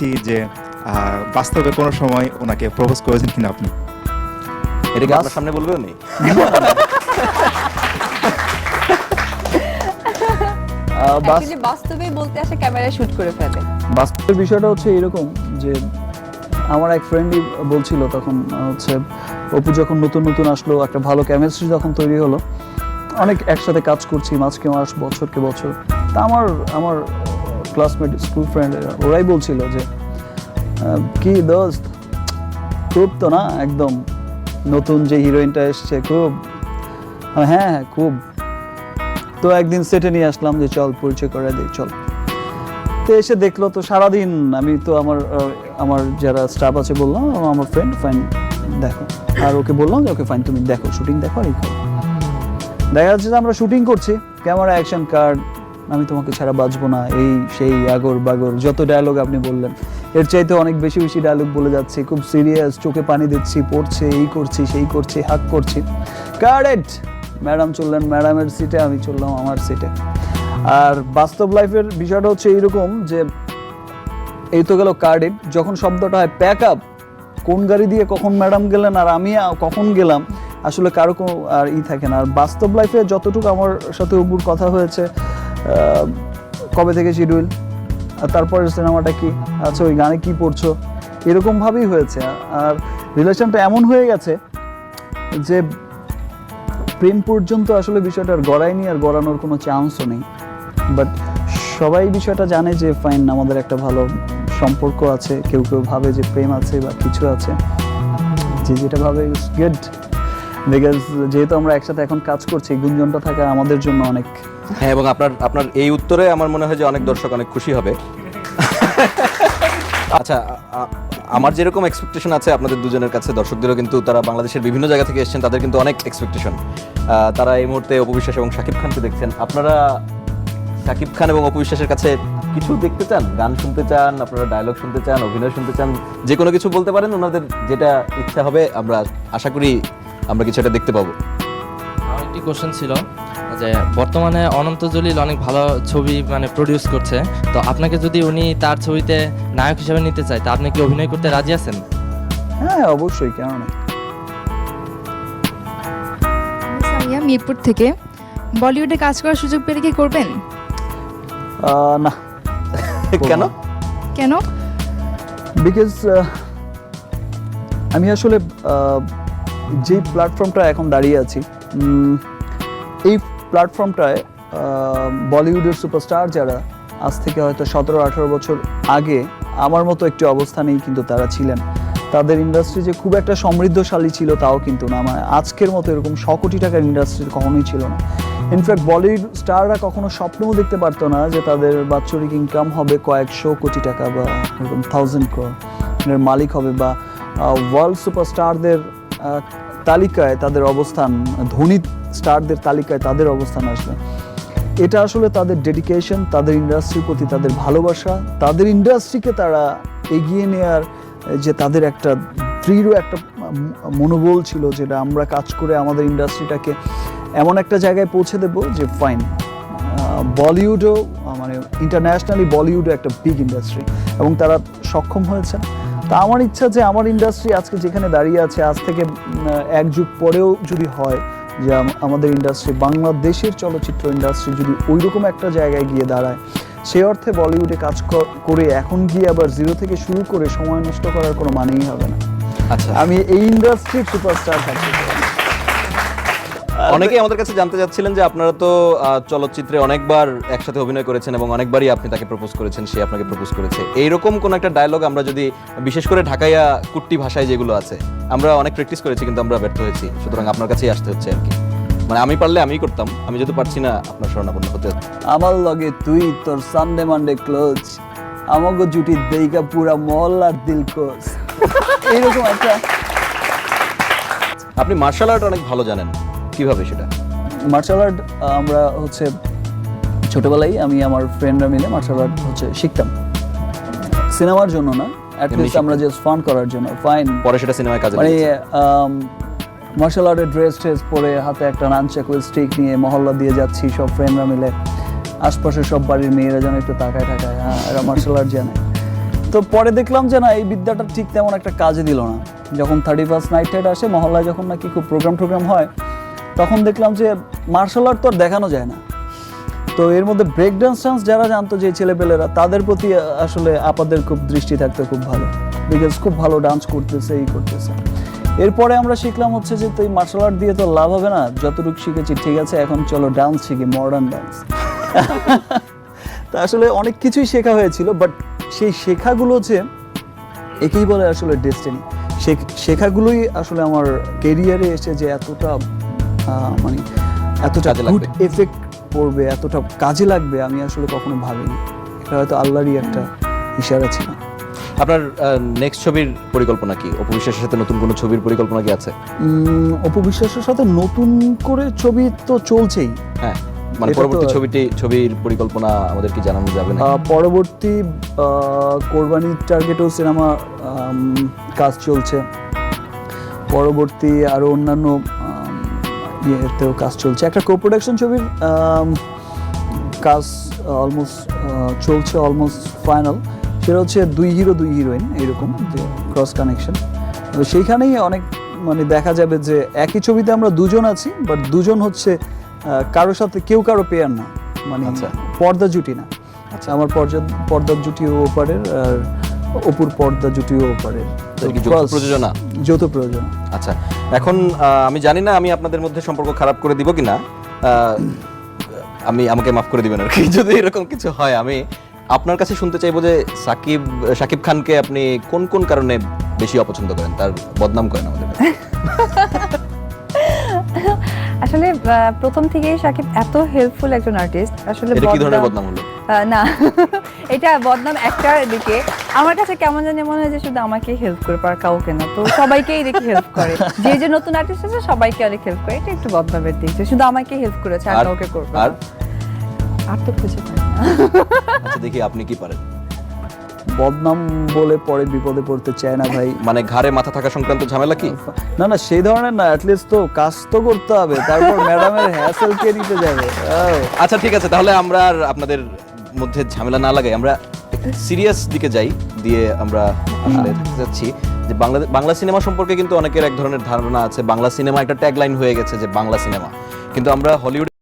চাচ্ছি যে বাস্তবে কোনো সময় ওনাকে প্রপোজ করেছেন কিনা আপনি? এটা কি আপনার সামনে বলবেন নি আহ, বাস অ্যাকচুয়ালি বাস্তবেই বলতে আসে ক্যামেরায় শুট করে ফেলে। বাস্তবের বিষয়টা হচ্ছে এরকম যে আমার এক ফ্রেন্ডই বলছিল তখন হচ্ছে অপু যখন নতুন নতুন আসলো একটা ভালো কেমিস্ট্রি যখন তৈরি হলো অনেক একসাথে কাজ করছি মাসকে মাস বছরকে বছর। তা আমার আমার ক্লাসমেট স্কুল ফ্রেন্ড ওরাই বলছিল যে কি দোস্ত? খুব তো না একদম নতুন যে হিরোইনটা এসছে, খুব। হ্যাঁ হ্যাঁ খুব। তো একদিন সেটে নিয়ে আসলাম যে, চল, পরিচয় করে দিই, চল। তো এসে দেখল তো সারাদিন আমি তো আমার আমার যারা স্টাফ আছে বললাম, আমার ফ্রেন্ড ফাইন দেখো। আর ওকে বললাম যে, ওকে ফাইন তুমি দেখো শুটিং দেখো দেখা যাচ্ছে যে আমরা শুটিং করছি ক্যামেরা অ্যাকশন কার্ড আমি তোমাকে ছাড়া বাঁচবো না। এই, সেই, আগর, বাগর, যত ডায়লগ আপনি বললেন। এর চাইতে অনেক বেশি বেশি ডায়লগ বলে যাচ্ছি। খুব সিরিয়াস চোখে পানি দিচ্ছি, পড়ছে, এই করছি, সেই করছি, হাক করছি। কারেক্ট ম্যাডাম চললেন ম্যাডামের সিটে আমি চললাম আমার সিটে আর বাস্তব লাইফের বিষয়টা হচ্ছে এইরকম যে, এই তো গেল কার্ডেট যখন শব্দটা হয় প্যাক আপ কোন গাড়ি দিয়ে কখন ম্যাডাম গেলেন আর আমি কখন গেলাম, আসলে কারও আর ই থাকে না। আর বাস্তব লাইফে যতটুকু আমার সাথে অপুর কথা হয়েছে কবে থেকে শিডিউল আর তারপরের সিনেমাটা কি? আচ্ছা ওই গানে কি পড়ছো? এরকমভাবেই হয়েছে। আর রিলেশনটা এমন হয়ে গেছে যে প্রেম পর্যন্ত আসলে বিষয়টা আর গড়ায়নি আর গড়ানোর কোনো চান্সও নেই। বাট সবাই বিষয়টা জানে যে ফাইন আমাদের একটা ভালো সম্পর্ক আছে। কেউ কেউ ভাবে যে প্রেম আছে বা কিছু আছে। যে যেটা ভাবে গুড বিকজ যেহেতু আমরা একসাথে এখন কাজ করছি, গুঞ্জনটা থাকা আমাদের জন্য অনেক হ্যাঁ এবং আপনার আপনার এই উত্তরে আমার মনে হয় যে অনেক দর্শক অনেক খুশি হবে। আচ্ছা আমার যেরকম এক্সপেকটেশন আছে, আপনাদের দুজনের কাছে, দর্শকদেরও কিন্তু, তারা বাংলাদেশের বিভিন্ন জায়গা থেকে এসেছেন, তাদের কিন্তু অনেক এক্সপেকটেশন তারা এই মুহূর্তে অপবিশ্বাস এবং শাকিব খানকে দেখছেন। আপনারা শাকিব খান এবং অপবিশ্বাসের কাছে কিছু দেখতে চান? গান শুনতে চান, আপনারা ডায়লগ শুনতে চান, অভিনয় শুনতে চান, যে কোনো কিছু বলতে পারেন, ওনাদের যেটা ইচ্ছা হবে, আমরা আশা করি আমরা কিছু একটা দেখতে পাবো? একটি কোশ্চেন ছিল যে বর্তমানে অনন্ত জলিল অনেক ভালো ছবি মানে প্রডিউস করছে। তো আপনাকে যদি উনি তার ছবিতে নায়ক হিসেবে নিতে চায় তা আপনি কি অভিনয় করতে রাজি আছেন? হ্যাঁ অবশ্যই কেন না? সামিয়া মিরপুর থেকে। বলিউডে কাজ করার সুযোগ পেলে কি করবেন? আহ, না। কেন? কেন? বিকজ আমি আসলে যেই প্ল্যাটফর্মটা এখন দাঁড়িয়ে আছি এই প্ল্যাটফর্মটায় বলিউডের সুপারস্টার যারা আজ থেকে হয়তো সতেরো, আঠারো বছর আগে আমার মতো একটি অবস্থানেই কিন্তু তারা ছিলেন। তাদের ইন্ডাস্ট্রি যে খুব একটা সমৃদ্ধশালী ছিল তাও কিন্তু না মানে আজকের মতো এরকম শ কোটি টাকার ইন্ডাস্ট্রি কখনোই ছিল না। ইনফ্যাক্ট বলিউড স্টাররা কখনো স্বপ্নও দেখতে পারতো না যে তাদের বাৎসরিক ইনকাম হবে কয়েকশো কোটি টাকা বা এরকম থাউজেন্ড ক্রোর মালিক হবে বা ওয়ার্ল্ড সুপারস্টারদের তালিকায় তাদের অবস্থান, ধনী স্টারদের তালিকায় তাদের অবস্থান আসবে। এটা আসলে তাদের ডেডিকেশন তাদের ইন্ডাস্ট্রির প্রতি তাদের ভালোবাসা, তাদের ইন্ডাস্ট্রিকে তারা এগিয়ে নেওয়ার যে তাদের একটা দৃঢ় একটা মনোবল ছিল যেটা আমরা কাজ করে আমাদের ইন্ডাস্ট্রিটাকে এমন একটা জায়গায় পৌঁছে দেব যে ফাইন বলিউডও মানে ইন্টারন্যাশনালি বলিউডও একটা বিগ ইন্ডাস্ট্রি এবং তারা সক্ষম হয়েছেন। তা আমার ইচ্ছা যে আমার ইন্ডাস্ট্রি আজকে যেখানে দাঁড়িয়ে আছে আজ থেকে এক যুগ পরেও যদি হয় যে আমাদের ইন্ডাস্ট্রি বাংলাদেশের চলচ্চিত্র ইন্ডাস্ট্রি যদি ওইরকম একটা জায়গায় গিয়ে দাঁড়ায় সে অর্থে বলিউডে কাজ করে এখন গিয়ে আবার জিরো থেকে শুরু করে সময় নষ্ট করার কোনো মানেই হবে না। আচ্ছা। আমি এই ইন্ডাস্ট্রির সুপারস্টার থাকি অনেকেই আমাদের কাছে জানতে চাচ্ছিলেন যে আপনারা তো চলচ্চিত্রে অনেকবার একসাথে অভিনয় করেছেন এবং অনেকবারই আপনি তাকে প্রপোজ করেছেন সে আপনাকে প্রপোজ করেছে। এইরকম কোন একটা ডায়লগ আমরা যদি বিশেষ করে ঢাকাইয়া কুট্টি ভাষায় যেগুলো আছে আমরা অনেক প্র্যাকটিস করেছি কিন্তু আমরা ব্যর্থ হয়েছি। সুতরাং আপনার কাছেই আসতে হচ্ছে আর কি। মানে আমি পারলে আমিই করতাম আমি যদি পারছি না আপনার শরণাপন্ন হতে। আমার লগে তুই তোর সানডে মানডে ক্লোজ আমাকে জুটি দেইকা পুরা মহল্লার দিল কোস এইরকম একটা আপনি মার্শাল আর্ট অনেক ভালো জানেন। কীভাবে সেটা? মার্শাল আর্ট আমরা হচ্ছে ছোটবেলায় আমি আমার ফ্রেন্ডরা মিলে মার্শাল আর্ট হচ্ছে শিখতাম। সিনেমার জন্য না অ্যাটলিস্ট আমরা জাস্ট ফান করার জন্য ফাইন পরে সেটা সিনেমায় কাজে মানে মার্শাল আর্টের ড্রেস ট্রেস পরে হাতে একটা নানচাকুল স্টিক নিয়ে মহল্লা দিয়ে যাচ্ছি সব ফ্রেন্ডরা মিলে। আশপাশের সব বাড়ির মেয়েরা যেন একটু তাকায় টাকায় হ্যাঁ এরা মার্শাল আর্ট জানে। তো পরে দেখলাম যে না এই বিদ্যাটা ঠিক তেমন একটা কাজে দিল না। যখন থার্টি ফার্স্ট নাইট টাইট আসে মহল্লায় যখন নাকি খুব প্রোগ্রাম টোগ্রাম হয় তখন দেখলাম যে মার্শাল আর্ট তো আর দেখানো যায় না। তো এর মধ্যে ব্রেক ডান্স ডান্স যারা জানতো যে ছেলেপেলেরা, তাদের প্রতি আসলে আপাদের খুব দৃষ্টি থাকতো, খুব ভালো। বিকজ খুব ভালো ডান্স করতেছে, এই করতেছে। এরপরে আমরা শিখলাম হচ্ছে যে তো এই মার্শাল আর্ট দিয়ে তো লাভ হবে না। যতটুকু শিখেছি, ঠিক আছে, এখন চলো ডান্স শিখি মডার্ন ডান্স তা আসলে অনেক কিছুই শেখা হয়েছিল বাট সেই শেখাগুলো যে একেই বলে আসলে ডেস্টিনি শেখাগুলোই আসলে আমার কেরিয়ারে এসে যে এতটা মানে এতটা কাজে গুড। এফেক্ট পড়বে এতটা কাজে লাগবে আমি আসলে কখনো ভাবিনি। এটা হয়তো আল্লাহরই একটা ইশারা ছিল। আপনার নেক্সট ছবির পরিকল্পনা কি? অপু বিশ্বাসের সাথে নতুন কোনো ছবির পরিকল্পনা কি আছে? উম, অপু বিশ্বাসের সাথে নতুন করে ছবি তো চলছেই। হ্যাঁ মানে পরবর্তী ছবিটি ছবির পরিকল্পনা আমাদের কি জানানো যাবে না পরবর্তী কোরবানির টার্গেটেও সিনেমা কাজ চলছে। পরবর্তী আরও অন্যান্য ইয়েতেও কাজ চলছে। একটা কো প্রোডাকশন ছবির কাজ অলমোস্ট চলছে অলমোস্ট ফাইনাল সেটা হচ্ছে দুই হিরো দুই হিরোইন এরকম যে ক্রস কানেকশন তো সেইখানেই অনেক মানে দেখা যাবে যে একই ছবিতে আমরা দুজন আছি বাট দুজন হচ্ছে কারোর সাথে কেউ কারও পেয়ার না। মানে আচ্ছা। পর্দা জুটি না। আচ্ছা। আমার পর্দা পর্দার জুটিও ওপারের আর অপুর পর্দা জুটিও যৌথ প্রযোজনা? যৌথ প্রযোজনা। আচ্ছা এখন আমি জানি না আমি আপনাদের মধ্যে সম্পর্ক খারাপ করে দিব কিনা। আমি আমাকে মাফ করে দিবেন আর কি। যদি এরকম কিছু হয় আমি আপনার কাছে শুনতে চাইব যে সাকিব সাকিব খানকে আপনি কোন কোন কারণে বেশি অপছন্দ করেন? তার বদনাম করেন আমাদের। আসলে আহ, প্রথম থেকেই সাকিব এত হেল্পফুল একজন আর্টিস্ট আসলে এটা কি ধরনের বদনাম- বদনাম হলো? না। এটা বদনাম একটার দিকে। আমার কাছে কেমন জানি মনে হয় যে শুধু আমাকে হেল্প করে পার কাউকে না তো সবাইকেই দেখি হেল্প করে। যে যে নতুন আর্টিস্ট আছে সবাইকে অনেক হেল্প করে। এটা একটু বদনামের দিক যে শুধু আমাকে হেল্প করেছে আর কাউকে করবে আর? আর তো খুঁজে পাই না। আচ্ছা দেখি আপনি কি পারেন। বদনাম বলে পরে বিপদে পড়তে চায় না ভাই। মানে ঘাড়ে মাথা থাকা সংক্রান্ত ঝামেলা কি? না না সেই ধরনের না অ্যাটলিস্ট তো কাজ তো করতে হবে তারপর ম্যাডামের হ্যাসেল কে দিতে যাবে? আচ্ছা ঠিক আছে তাহলে আমরা আর আপনাদের মধ্যে ঝামেলা না লাগাই আমরা সিরিয়াস দিকে যাই, দিয়ে আমরা আসলে যাচ্ছি যে বাংলা বাংলা সিনেমা সম্পর্কে কিন্তু অনেকের এক ধরনের ধারণা আছে। বাংলা সিনেমা একটা ট্যাগলাইন হয়ে গেছে যে বাংলা সিনেমা। কিন্তু আমরা হলিউড